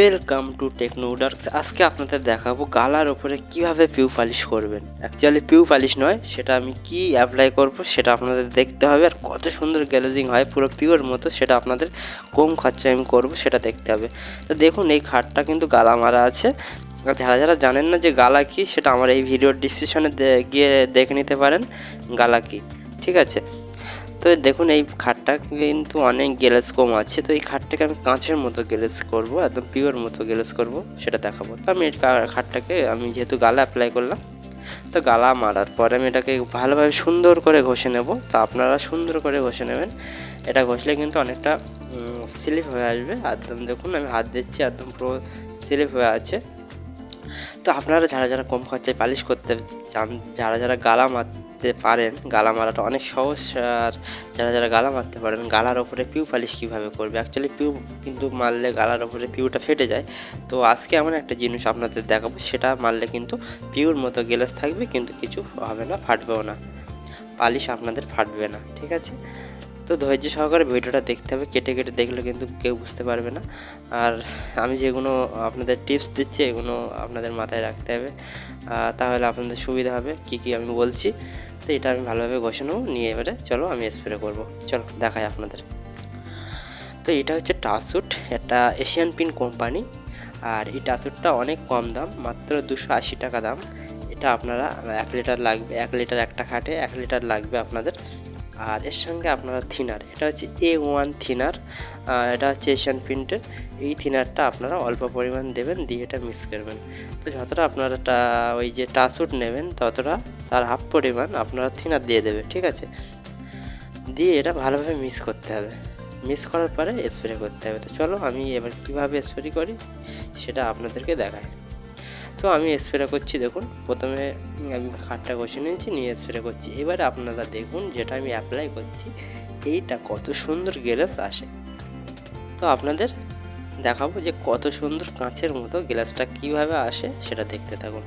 Welcome to টেকনোডার্কস আজকে আপনাদের দেখাবো গালার ওপরে কীভাবে পিউ পালিশ করবেন। অ্যাকচুয়ালি পিউ পালিশ নয়, সেটা আমি কি অ্যাপ্লাই করব সেটা আপনাদের দেখতে হবে। আর কত সুন্দর গ্যালেজিং হয়, পুরো পিওর মতো, সেটা আপনাদের কম খরচায় আমি করব, সেটা দেখতে হবে। তো দেখুন, এই খাটটা কিন্তু গালা মারা আছে। যারা যারা জানেন না যে গালা কী, সেটা আমার এই ভিডিওর ডিসক্রিপশনে গিয়ে দেখে নিতে পারেন, গালা কী। ঠিক আছে? তো দেখুন, এই খাটটা কিন্তু অনেক গ্যালেজ কম আছে। তো এই খাটটাকে আমি কাঁচের মতো গ্যালেজ করব, একদম পিওর মতো গ্যালেজ করব, সেটা দেখাবো। তো আমি এই খাটটাকে আমি যেহেতু গালা অ্যাপ্লাই করলাম, তো গালা মারার পরে আমি এটাকে ভালোভাবে সুন্দর করে ঘষে নেব। তো আপনারা সুন্দর করে ঘষে নেবেন। এটা ঘষলে কিন্তু অনেকটা স্লিপ হয়ে আসবে। একদম দেখুন, আমি হাত দিচ্ছি, একদম পুরো স্লিপ হয়ে আছে। তো আপনারা যারা যারা কম খরচায় পালিশ করতে চান, যারা যারা গালা মারতে পারেন, গালা মারাটা অনেক সহজ, আর যারা যারা গালা মারতে পারেন, গালার ওপরে পিউ পালিশ কীভাবে করবে? অ্যাকচুয়ালি পিউ কিন্তু মারলে গালার ওপরে পিউটা ফেটে যায়। তো আজকে এমন একটা জিনিস আপনাদের দেখাবো, সেটা মারলে কিন্তু পিউর মতো গেলাস থাকবে, কিন্তু কিছু হবে না, ফাটবেও না। পালিশ আপনাদের ফাটবে না, ঠিক আছে? তো ধৈর্য সহকারে ভিডিওটা দেখতে হবে। কেটে কেটে দেখলে কিন্তু কেউ বুঝতে পারবে না। আর আমি যেগুলো আপনাদের টিপস দিচ্ছি, এগুলো আপনাদের মাথায় রাখতে হবে। তাহলে আপনাদের সুবিধা হবে, কি কি আমি বলছি। তো এটা আমি ভালোভাবে নেব নিয়ে এবারে চলো আমি স্প্রে করব। চলো, দেখাই আপনাদের। তো এটা হচ্ছে টাসুট এটা এশিয়ান পিন কোম্পানি আর এই টাসুটটা অনেক কম দাম, মাত্র দুশো আশি টাকা দাম। এটা আপনারা এক লিটার লাগবে, এক লিটার একটা খাটে, এক লিটার লাগবে আপনাদের। আর এর সঙ্গে আপনারা থিনার, এটা হচ্ছে এ ওয়ান থিনার এটা হচ্ছে এশিয়ান প্রিন্টের এই থিনারটা আপনারা অল্প পরিমাণ দেবেন, দিয়ে এটা মিক্স করবেন। তো যতটা আপনারা ওই যে টাসুট নেবেন, ততটা তার হাফ পরিমাণ আপনারা থিনার দিয়ে দেবে ঠিক আছে? দিয়ে এটা ভালোভাবে মিক্স করতে হবে। মিক্স করার পরে স্প্রে করতে হবে। তো চলো আমি এবার কীভাবে স্প্রে করি, সেটা আপনাদেরকে দেখাই। তো আমি স্প্রে করছি, দেখুন। প্রথমে আমি খাটটা কষে নিয়েছি, নিয়ে স্প্রে করছি। এবারে আপনারা দেখুন যেটা আমি অ্যাপ্লাই করছি, এইটা কত সুন্দর গ্যালাস আসে। তো আপনাদের দেখাবো যে কত সুন্দর কাঁচের মতো গ্লাসটা কীভাবে আসে, সেটা দেখতে থাকুন।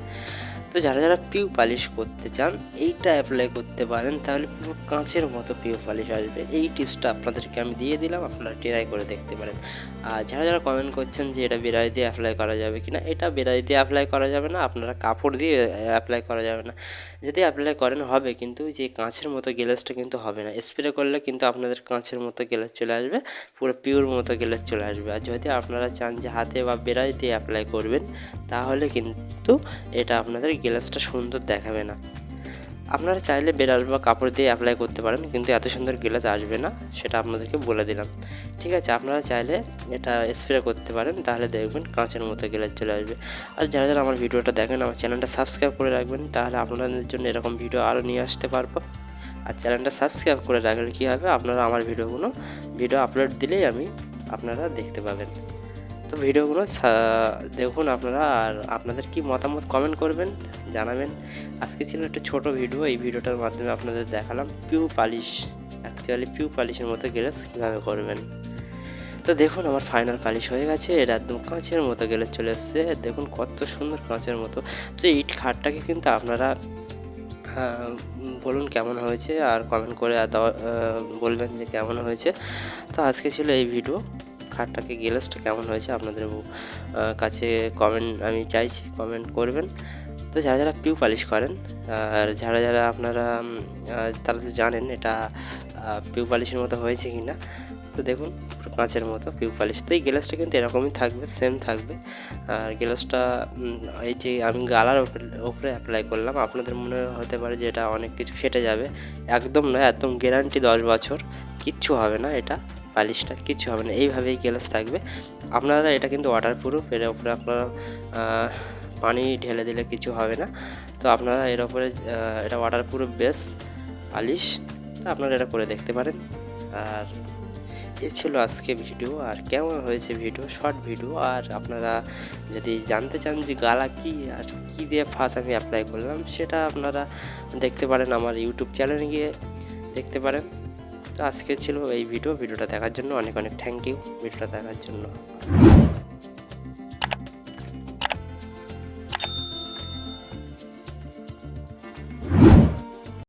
তো যারা যারা পিউ পালিশ করতে চান, এইটা অ্যাপ্লাই করতে পারেন, তাহলে পুরো কাঁচের মতো পিউ পালিশ আসবে। এই টিপসটা আপনাদেরকে আমি দিয়ে দিলাম, আপনারা ট্রাই করে দেখতে পারেন। আর যারা যারা কমেন্ট করছেন যে এটা বিরাই দিয়ে অ্যাপ্লাই করা যাবে কি না এটা বিরাই দিয়ে অ্যাপ্লাই করা যাবে না, আপনারা কাপড় দিয়ে অ্যাপ্লাই করা যাবে না। যদি অ্যাপ্লাই করেন, হবে, কিন্তু যে কাঁচের মতো গ্লাসটা কিন্তু হবে না। স্প্রে করলে কিন্তু আপনাদের কাঁচের মতো গ্লাস চলে আসবে, পুরো পিওর মতো গ্লাস চলে আসবে। আর যদি আপনারা চান যে হাতে বা বেড়াই দিয়ে অ্যাপ্লাই করবেন, তাহলে কিন্তু এটা আপনাদের গ্লাসটা সুন্দর দেখাবে না। আপনারা চাইলে বেড়াল বা কাপড় দিয়ে অ্যাপ্লাই করতে পারেন, কিন্তু এত সুন্দর গ্লাস আসবে না, সেটা আপনাদেরকে বলে দিলাম। ঠিক আছে, আপনারা চাইলে এটা স্প্রে করতে পারেন, তাহলে দেখবেন কাঁচের মতো গ্লাস চলে আসবে। আর যারা যারা আমার ভিডিওটা দেখেন, আমার চ্যানেলটা সাবস্ক্রাইব করে রাখবেন, তাহলে আপনাদের জন্য এরকম ভিডিও আরও নিয়ে আসতে পারব। আর চ্যানেলটা সাবস্ক্রাইব করে রাখলে কী হবে? আপনারা আমার ভিডিওগুলো ভিডিও আপলোড দিলেই আমি আপনারা দেখতে পাবেন। তো ভিডিওগুলো দেখুন আপনারা আর আপনাদের কি মতামত কমেন্ট করবেন জানাবেন। আজকে ছিল একটা ছোট ভিডিও এই ভিডিওটার মাধ্যমে আপনাদের দেখালাম পিউ পালিশ অ্যাকচুয়ালি পিউ পালিশের মতো গ্যারেজ কীভাবে করবেন? তো দেখুন আমার ফাইনাল পালিশ হয়ে গেছে। এটা একদম কাঁচের মতো গেলে চলে এসছে। দেখুন কত সুন্দর কাঁচের মতো। তো এই খাটটাকে কিন্তু আপনারা আহ, বলুন কেমন হয়েছে আর কমেন্ট করে বলবেন যে কেমন হয়েছে। তো আজকে ছিল এই ভিডিও খাটটাকে গ্লাসটা, কেমন হয়েছে আপনাদের কাছে কমেন্ট আমি চাইছি কমেন্ট করবেন। তো যারা যারা পিউ পালিশ করেন, আর যারা যারা আপনারা তারা তো জানেন এটা পিউ পালিশের মতো হয়েছে কি না তো দেখুন কাঁচের মতো পিউ পালিশ। তো এই গ্লাসটা কিন্তু এরকমই থাকবে সেম থাকবে। আর গ্লাসটা এই যে আমি গালার ওপরে অ্যাপ্লাই করলাম, আপনাদের মনে হতে পারে যে এটা অনেক কিছু ফেটে যাবে। একদম নয়, একদম গ্যারান্টি দশ বছর। কিচ্ছু হবে না এটা। পালিশটা কিছু হবে না। এইভাবেই গ্লাস থাকবে। আপনারা এটা কিন্তু ওয়াটার প্রুফ এর উপরে আপনারা পানি ঢেলে দিলে কিছু হবে না। তো আপনারা এর উপরে এটা ওয়াটার প্রুফ বেস পালিশ, তো আপনারা এটা করে দেখতে পারেন। আর এ ছিল আজকে ভিডিও আর কেমন হয়েছে ভিডিও শর্ট ভিডিও আর আপনারা যদি জানতে চান যে গালা কি, আর কী দিয়ে ফার্স্ট আমি অ্যাপ্লাই করলাম, সেটা আপনারা দেখতে পারেন আমার ইউটিউব চ্যানেলে গিয়ে দেখতে পারেন। তো আজকে ছিল এই ভিডিও ভিডিওটা দেখার জন্য অনেক অনেক থ্যাংক ইউ ভিডিওটা দেখার জন্য।